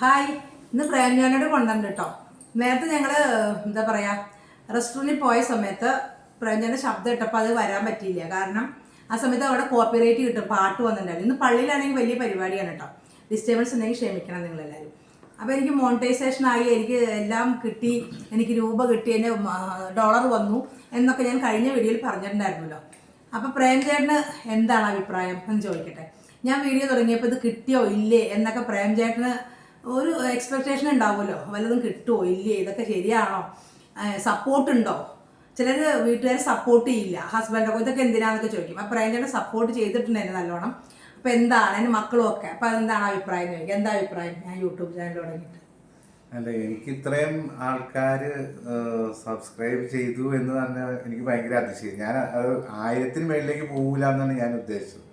Hi ഇന്ന് പ്രേംജാനോട് കൊണ്ടുവന്നു കേട്ടോ. നേരത്തെ ഞങ്ങൾ എന്താ പറയുക റെസ്റ്റോറന്റിൽ പോയ സമയത്ത് പ്രേംജാന്റെ ശബ്ദം ഇട്ടപ്പോൾ അത് വരാൻ പറ്റിയില്ല. കാരണം ആ സമയത്ത് അവിടെ കോപ്പിറൈറ്റ് കിട്ടും പാട്ട് വന്നിട്ടുണ്ടായിരുന്നു ഇന്ന് പള്ളിയിലാണെങ്കിൽ വലിയ പരിപാടിയാണ് കേട്ടോ. ഡിസ്റ്റർബൻസ് ഉണ്ടെങ്കിൽ ക്ഷമിക്കണം നിങ്ങളെല്ലാവരും. അപ്പോൾ എനിക്ക് മോണിറ്റൈസേഷൻ ആയി എനിക്ക് എല്ലാം കിട്ടി എനിക്ക് രൂപ കിട്ടി എന്റെ ഡോളർ വന്നു എന്നൊക്കെ ഞാൻ കഴിഞ്ഞ വീഡിയോയിൽ പറഞ്ഞിട്ടുണ്ടായിരുന്നല്ലോ. അപ്പോൾ പ്രേംചേട്ടന് എന്താണ് അഭിപ്രായം? എന്ന് ചോദിക്കട്ടെ. ഞാൻ വീഡിയോ തുടങ്ങിയപ്പോൾ ഇത് കിട്ടിയോ ഇല്ലേ എന്നൊക്കെ പ്രേംചേട്ടന് ഒരു എക്സ്പെക്റ്റേഷൻ ഉണ്ടാവുമല്ലോ. വല്ലതും കിട്ടുമോ ഇല്ലേ? ഇതൊക്കെ ശരിയാണോ? സപ്പോർട്ട് ഉണ്ടോ? ചിലർ വീട്ടുകാർ സപ്പോർട്ട് ചെയ്യില്ല. ഹസ്ബൻഡൊക്കെ ഇതൊക്കെ എന്തിനാന്നൊക്കെ ചോദിക്കും. അപ്പോൾ പ്രേംചേട്ടൻ സപ്പോർട്ട് ചെയ്തിട്ടുണ്ട് എന്നെ നല്ലോണം. അപ്പോൾ എന്താണ്? എന്റെ മക്കളും ഒക്കെ അപ്പോൾ അതെന്താണ് അഭിപ്രായം ചോദിക്കുക? എന്താ അഭിപ്രായം? ഞാൻ യൂട്യൂബ് ചാനൽ തുടങ്ങിയിട്ട്. അല്ല എനിക്ക് ഇത്രയും ആൾക്കാർ സബ്സ്ക്രൈബ് ചെയ്തു എന്ന് തന്നെ എനിക്ക് ഭയങ്കര അതിശയം. ഞാൻ അത് ആയിരത്തിന് മേളിലേക്ക് പോകില്ല എന്നാണ് ഞാൻ ഉദ്ദേശിച്ചത്.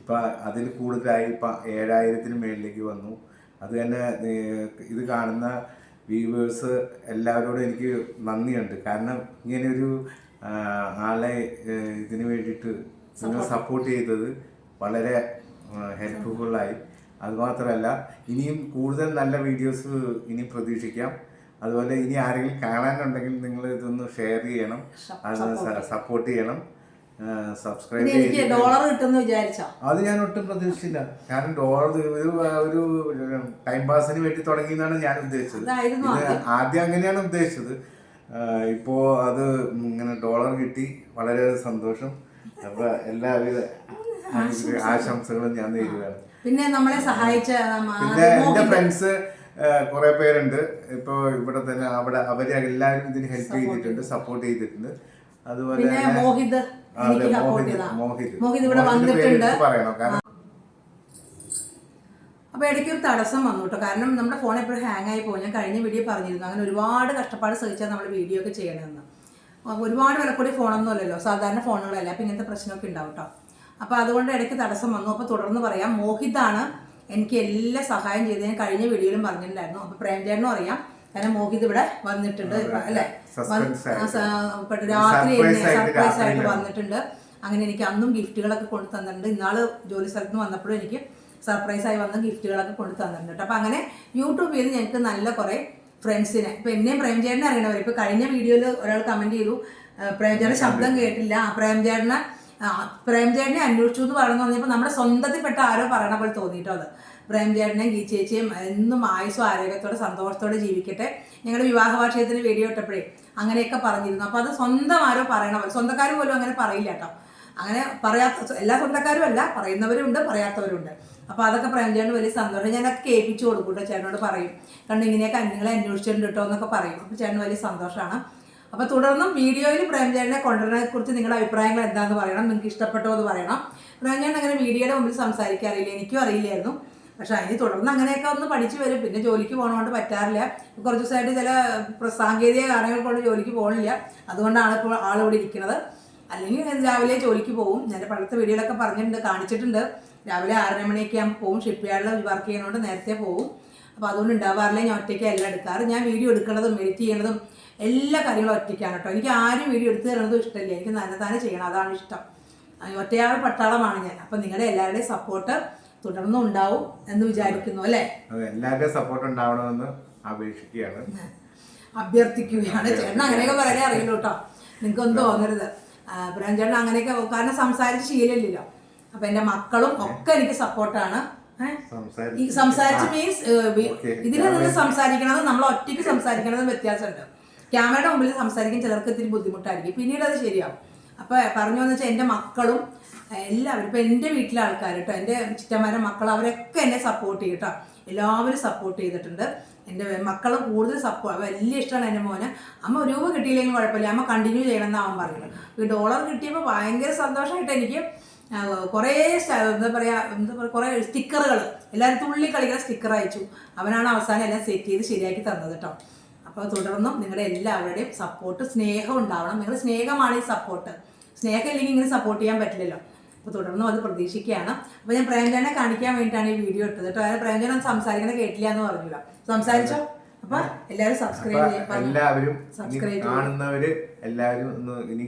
ഇപ്പം അതിൽ കൂടുതലായി ഇപ്പം ഏഴായിരത്തിന് മേളിലേക്ക് വന്നു. അത് തന്നെ ഇത് കാണുന്ന വ്യൂവേഴ്സ് എല്ലാവരോടും എനിക്ക് നന്ദിയുണ്ട്. കാരണം ഇങ്ങനെയൊരു ആളെ ഇതിനു ഇതിന് വേണ്ടിയിട്ട് നിങ്ങൾ സപ്പോർട്ട് ചെയ്തത് വളരെ ഹെൽപ്ഫുള്ളായി അതുമാത്രമല്ല ഇനിയും കൂടുതൽ നല്ല വീഡിയോസ് ഇനി പ്രതീക്ഷിക്കാം. അതുപോലെ ഇനി ആരെങ്കിലും കാണാനുണ്ടെങ്കിൽ നിങ്ങൾ ഇതൊന്ന് ഷെയർ ചെയ്യണം. അത് സപ്പോർട്ട് ചെയ്യണം. സബ്സ്ക്രൈബ് ചെയ്ത് ഡോളർ കിട്ടുമെന്ന് വിചാരിച്ചോ? അത് ഞാൻ ഒട്ടും പ്രതീക്ഷിച്ചില്ല. കാരണം ഡോളർ ഒരു ടൈം പാസിന് വേണ്ടി തുടങ്ങി എന്നാണ് ഞാൻ ഉദ്ദേശിച്ചത്. ആദ്യം. അങ്ങനെയാണ് ഉദ്ദേശിച്ചത്. ഇപ്പോ അത് ഇങ്ങനെ ഡോളർ കിട്ടി. വളരെ സന്തോഷം. അപ്പൊ എല്ലാവിധ ആശംസകളും ഞാൻ നേരിടുകയാണ് പിന്നെ നമ്മളെ സഹായിച്ച പിന്നെ എന്റെ ഫ്രണ്ട്സ് കുറെ പേരുണ്ട്. ഇപ്പോ ഇവിടെ തന്നെ അവിടെ അവർ എല്ലാവരും ഇതിന് ഹെൽപ്പ് ചെയ്തിട്ടുണ്ട് സപ്പോർട്ട് ചെയ്തിട്ടുണ്ട്. അതുപോലെ പിന്നെ മോഹിത് ഇവിടെ വന്നിട്ടുണ്ട്. അപ്പൊ ഇടയ്ക്ക് ഒരു തടസ്സം വന്നു കേട്ടോ. കാരണം നമ്മുടെ ഫോൺ എപ്പോഴും ഹാങ് ആയി പോകും ഞാൻ കഴിഞ്ഞ വീഡിയോ പറഞ്ഞിരുന്നു. അങ്ങനെ ഒരുപാട് കഷ്ടപ്പാട് സഹിച്ചാൽ നമ്മൾ വീഡിയോ ഒക്കെ ചെയ്യണമെന്ന് ഒരുപാട് വിലക്കൂടി ഫോണൊന്നും അല്ലല്ലോ. സാധാരണ ഫോണുകളല്ല അപ്പൊ ഇങ്ങനത്തെ പ്രശ്നമൊക്കെ ഉണ്ടാവും കേട്ടോ. അപ്പൊ അതുകൊണ്ട് ഇടയ്ക്ക് തടസ്സം വന്നു. അപ്പൊ തുടർന്ന് പറയാം. മോഹിതാണ് എനിക്ക് എല്ലാ സഹായം ചെയ്ത് ഞാൻ കഴിഞ്ഞ വീഡിയോയിലും പറഞ്ഞിട്ടുണ്ടായിരുന്നു. അപ്പൊ പ്രേംചേട്ടനും അറിയാം. കാരണം മോഹിത് ഇവിടെ വന്നിട്ടുണ്ട്. അല്ലെ? രാത്രി സർപ്രൈസ് ആയിട്ട് വന്നിട്ടുണ്ട്. അങ്ങനെ എനിക്ക് അന്നും ഗിഫ്റ്റുകളൊക്കെ കൊണ്ടു തന്നിട്ടുണ്ട്. ഇന്നാൾ ജോലി സ്ഥലത്ത് നിന്ന് വന്നപ്പോഴും എനിക്ക് സർപ്രൈസ് ആയി വന്ന ഗിഫ്റ്റുകളൊക്കെ കൊണ്ടു തന്നിട്ടുണ്ട് അപ്പൊ അങ്ങനെ യൂട്യൂബിൽ നിന്ന് ഞങ്ങൾക്ക് നല്ല കുറെ ഫ്രണ്ട്സിനെ ഇപ്പൊ എന്നെയും പ്രേംചേട്ടനെ അറിയണവർ ഇപ്പൊ കഴിഞ്ഞ വീഡിയോയിൽ ഒരാൾ കമന്റ് ചെയ്തു ആ, ശബ്ദം കേട്ടില്ല. പ്രേംചേട്ടനെ പ്രേംചേട്ടനെ അന്വേഷിച്ചു എന്ന് പറഞ്ഞു. പറഞ്ഞപ്പോൾ നമ്മുടെ സ്വന്തത്തിൽപ്പെട്ട ആരോ പറയണ പോലെ തോന്നിയിട്ടോ അത്. പ്രേംചേട്ടനെയും ഗീ ചേച്ചിയും എന്നും ആയുസ്സും ആരോഗ്യത്തോടെ സന്തോഷത്തോടെ ജീവിക്കട്ടെ. ഞങ്ങളുടെ വിവാഹ വാർഷികത്തിന് വീഡിയോ ഇട്ടപ്പോഴേ അങ്ങനെയൊക്കെ പറഞ്ഞിരുന്നു. അപ്പോൾ അത് സ്വന്തം ആരോ പറയണ പോലെ പോലും അങ്ങനെ പറയില്ല കേട്ടോ. അങ്ങനെ പറയാത്ത എല്ലാ സ്വന്തക്കാരും അല്ല പറയുന്നവരുണ്ട് പറയാത്തവരുണ്ട്. അപ്പോൾ അതൊക്കെ പ്രേംചേട്ടന് വലിയ സന്തോഷം. ഞാനൊക്കെ കേൾപ്പിച്ചു കൊടുക്കും കേട്ടോ ചേട്ടനോട് പറയും. കാരണം ഇങ്ങനെയൊക്കെ നിങ്ങളെ അന്വേഷിച്ചിട്ടുണ്ട് കേട്ടോ എന്നൊക്കെ പറയും. അപ്പോൾ ചേട്ടന് വലിയ സന്തോഷമാണ്. അപ്പോൾ തുടർന്നും വീഡിയോയിൽ പ്രേംചേട്ടനെ കൊണ്ടുവരുന്നതിനെ കുറിച്ച് നിങ്ങളുടെ അഭിപ്രായങ്ങൾ എന്താണെന്ന് പറയണം. നിങ്ങൾക്ക് ഇഷ്ടപ്പെട്ടോ എന്ന് പറയണം. പ്രേംചേട്ടൻ അങ്ങനെ വീഡിയോയുടെ മുമ്പിൽ സംസാരിക്കാറില്ല. എനിക്കും അറിയില്ലായിരുന്നു. പക്ഷെ അതിന് തുടർന്ന് അങ്ങനെയൊക്കെ ഒന്ന് പഠിച്ചു വരും. പിന്നെ ജോലിക്ക് പോകണോണ്ട് പറ്റാറില്ല. കുറച്ച് ദിവസമായിട്ട് ചില സാങ്കേതിക കാരണങ്ങൾ കൊണ്ട് ജോലിക്ക് പോകണില്ല അതുകൊണ്ടാണ് ഇപ്പോൾ ആളിവിടെ ഇരിക്കുന്നത്. അല്ലെങ്കിൽ രാവിലെ ജോലിക്ക് പോകും ഞാൻ പണ്ടത്തെ വീഡിയോയിലൊക്കെ പറഞ്ഞിട്ടുണ്ട് കാണിച്ചിട്ടുണ്ട്. രാവിലെ ആറര മണിയൊക്കെ ആകുമ്പോൾ പോകും ഷിപ്പ് യാർഡിൽ വർക്ക് ചെയ്യുന്നതുകൊണ്ട് നേരത്തെ പോകും അപ്പോൾ അതുകൊണ്ട് ഉണ്ടാവാറില്ല. ഞാൻ ഒറ്റയ്ക്ക് എല്ലാം എടുക്കാറ്. ഞാൻ വീഡിയോ എടുക്കുന്നതും എഡിറ്റ് ചെയ്യണതും എല്ലാ കാര്യങ്ങളും ഒറ്റയ്ക്കാണ് കേട്ടോ. എനിക്ക് ആരും വീഡിയോ എടുത്തു തരുന്നതും ഇഷ്ടമില്ല. എനിക്ക് നല്ലതാണ് ചെയ്യണം. അതാണ് ഇഷ്ടം. ഒറ്റയാൾ പട്ടാളമാണ് ഞാൻ. അപ്പം നിങ്ങളുടെ എല്ലാവരുടെയും സപ്പോർട്ട് തുടർന്നും ഉണ്ടാവും എന്ന് വിചാരിക്കുന്നു അല്ലേ? എല്ലാവരുടെയും സപ്പോർട്ട് ഉണ്ടാവണമെന്ന് അപേക്ഷിക്കുകയാണ്. അഭ്യർത്ഥിക്കുകയാണ്. ചേട്ടൻ അങ്ങനെയൊക്കെ പറയാനേ അറിയില്ല കേട്ടോ. നിങ്ങൾക്കൊന്നും തോന്നരുത്. ബ്രാൻ ചേട്ടൻ അങ്ങനെയൊക്കെ കാരണം സംസാരിച്ച് ശീലമില്ലല്ലോ. അപ്പൊ എന്റെ മക്കളും ഒക്കെ എനിക്ക് സപ്പോർട്ടാണ് ഈ സംസാരിച്ച് മീൻസ്. ഇതിൽ നിന്ന് സംസാരിക്കണതും നമ്മൾ ഒറ്റയ്ക്ക് സംസാരിക്കണതും വ്യത്യാസമുണ്ട്. ക്യാമറയുടെ മുമ്പിൽ സംസാരിക്കാൻ ചിലർക്ക് ഇത്തിരി ബുദ്ധിമുട്ടായിരിക്കും. പിന്നീട് അത് ശരിയാവും. അപ്പൊ പറഞ്ഞു എന്ന് വെച്ചാൽ എന്റെ മക്കളും എല്ലാവരും ഇപ്പൊ എന്റെ വീട്ടിലെ ആൾക്കാർ കേട്ടോ എന്റെ ചിറ്റന്മാരുടെ മക്കൾ അവരൊക്കെ എന്നെ സപ്പോർട്ട് ചെയ്യും കേട്ടോ എല്ലാവരും സപ്പോർട്ട് ചെയ്തിട്ടുണ്ട്. എന്റെ മക്കൾ കൂടുതൽ സപ്പോർട്ട് വലിയ ഇഷ്ടമാണ് എന്റെ മോന്. അമ്മ ഒരു രൂപ കിട്ടിയില്ലെങ്കിൽ കുഴപ്പമില്ല. അമ്മ കണ്ടിന്യൂ ചെയ്യണം എന്ന് അവൻ പറഞ്ഞു ഈ ഡോളർ കിട്ടിയപ്പോൾ ഭയങ്കര സന്തോഷമായിട്ട് എനിക്ക് കുറേ എന്താ പറയാ എന്താ പറയുക കുറേ സ്റ്റിക്കറുകൾ എല്ലാവരും തുള്ളി കളിക്കുന്ന സ്റ്റിക്കർ അയച്ചു. അവനാണ് അവസാനം എല്ലാം സെറ്റ് ചെയ്ത് ശരിയാക്കി തന്നത് കേട്ടോ അപ്പോൾ തുടർന്നും നിങ്ങളുടെ എല്ലാവരുടെയും സപ്പോർട്ട് സ്നേഹം ഉണ്ടാവണം. നിങ്ങളുടെ സ്നേഹമാണ് ഈ സപ്പോർട്ട് സ്നേഹം ഇല്ലെങ്കിൽ ഇങ്ങനെ സപ്പോർട്ട് ചെയ്യാൻ പറ്റില്ലല്ലോ. അപ്പോൾ തുടർന്നും അത് പ്രതീക്ഷിക്കുകയാണ്. അപ്പോൾ ഞാൻ പ്രേംജനെ കാണിക്കാൻ വേണ്ടിയിട്ടാണ് ഈ വീഡിയോ എടുത്തത് കേട്ടോ. അതായത് പ്രേംജനം സംസാരിക്കുന്നത് കേട്ടില്ല എന്ന് പറഞ്ഞില്ല. സംസാരിച്ചോ? എല്ലാവരും സബ്സ്ക്രൈബ് അപ്പൊ ചെയ്യാം. എല്ലാവരും സബ്സ്ക്രൈബ് Subscribe കാണുന്നവര് എല്ലാവരും ഒന്ന് ഇനി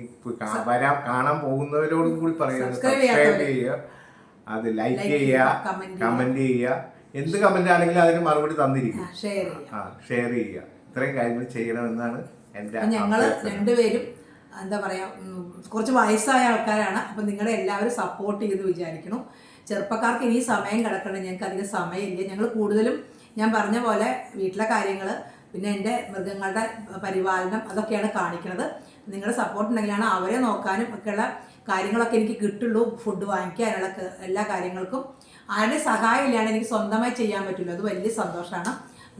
വരാം. കാണാൻ പോകുന്നവരോടും കൂടി പറയുന്നത് സബ്സ്ക്രൈബ്. ചെയ്യുക. അത് ലൈക്ക് ചെയ്യുക. കമന്റ് ചെയ്യുക. എന്ത് കമന്റ് ആണെങ്കിലും അതിന് മറുപടി തന്നിരിക്കും. ഷെയർ ചെയ്യാം ഷെയർ ചെയ്യുക. ഇത്രയും കാര്യങ്ങൾ ചെയ്യണമെന്നാണ് അപ്പം ഞങ്ങൾ. രണ്ടുപേരും എന്താ പറയുക കുറച്ച് വയസ്സായ ആൾക്കാരാണ്. അപ്പം നിങ്ങളെ എല്ലാവരും സപ്പോർട്ട് ചെയ്ത് വിചാരിക്കണം. ചെറുപ്പക്കാർക്ക് ഇനി സമയം കിടക്കണം ഞങ്ങൾക്ക് അധികം സമയമില്ല. ഞങ്ങൾ കൂടുതലും ഞാൻ പറഞ്ഞ പോലെ വീട്ടിലെ കാര്യങ്ങൾ പിന്നെ എന്റെ മൃഗങ്ങളുടെ പരിപാലനം അതൊക്കെയാണ് കാണിക്കുന്നത് നിങ്ങളുടെ സപ്പോർട്ട് ഉണ്ടെങ്കിലാണ് അവരെ നോക്കാനും ഒക്കെയുള്ള കാര്യങ്ങളൊക്കെ എനിക്ക് കിട്ടുള്ളൂ. ഫുഡ് വാങ്ങിക്കാനുള്ള എല്ലാ കാര്യങ്ങൾക്കും. ആരുടെ സഹായം ഇല്ലാണ്ട് എനിക്ക് സ്വന്തമായി ചെയ്യാൻ പറ്റുള്ളൂ അത് വലിയ സന്തോഷമാണ്.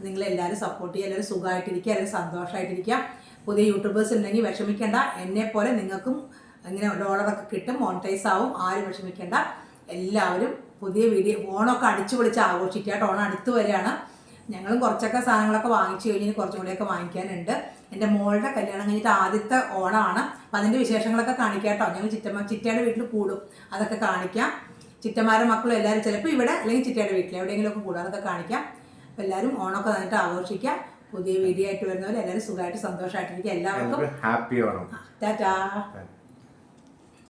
നിങ്ങളെല്ലാവരും സപ്പോർട്ട് ചെയ്യുക. എല്ലാവരും സുഖമായിട്ടിരിക്കുക. എല്ലാവരും സന്തോഷമായിട്ടിരിക്കുക. പുതിയ യൂട്യൂബേഴ്സ് ഉണ്ടെങ്കിൽ വിഷമിക്കേണ്ട. എന്നെ പോലെ നിങ്ങൾക്കും ഇങ്ങനെ ഡോളറൊക്കെ കിട്ടും മോണിറ്റൈസ് ആവും. ആരും വിഷമിക്കേണ്ട. എല്ലാവരും പുതിയ വീഡിയോ ഓണമൊക്കെ അടിച്ചു പൊളിച്ച് ആഘോഷിക്കുക. ഓണം അടുത്ത് വരികയാണ്. ഞങ്ങളും കുറച്ചൊക്കെ സാധനങ്ങളൊക്കെ വാങ്ങിച്ചു കഴിഞ്ഞ് കുറച്ചും കൂടിയൊക്കെ വാങ്ങിക്കാനുണ്ട്. എന്റെ മോളുടെ കല്യാണം കഴിഞ്ഞിട്ട് ആദ്യത്തെ ഓണമാണ്. അപ്പം അതിന്റെ വിശേഷങ്ങളൊക്കെ കാണിക്കാം കേട്ടോ. ഞങ്ങൾ ചിറ്റമ്മ ചിറ്റയുടെ വീട്ടിൽ കൂടും. അതൊക്കെ കാണിക്കാം. ചിറ്റമാരുടെ മക്കളും എല്ലാവരും ചിലപ്പോൾ ഇവിടെ അല്ലെങ്കിൽ ചിറ്റയുടെ വീട്ടിൽ എവിടെയെങ്കിലുമൊക്കെ കൂടും. അതൊക്കെ കാണിക്കാം. അപ്പോൾ എല്ലാവരും ഓണമൊക്കെ നന്നായിട്ട് ആഘോഷിക്കാം പുതിയ വീഡിയോ ആയിട്ട് വരുന്നവർ എല്ലാവരും സുഖമായിട്ട് സന്തോഷമായിട്ടിരിക്കും എല്ലാവർക്കും ഹാപ്പി ഓണം ടാറ്റാ.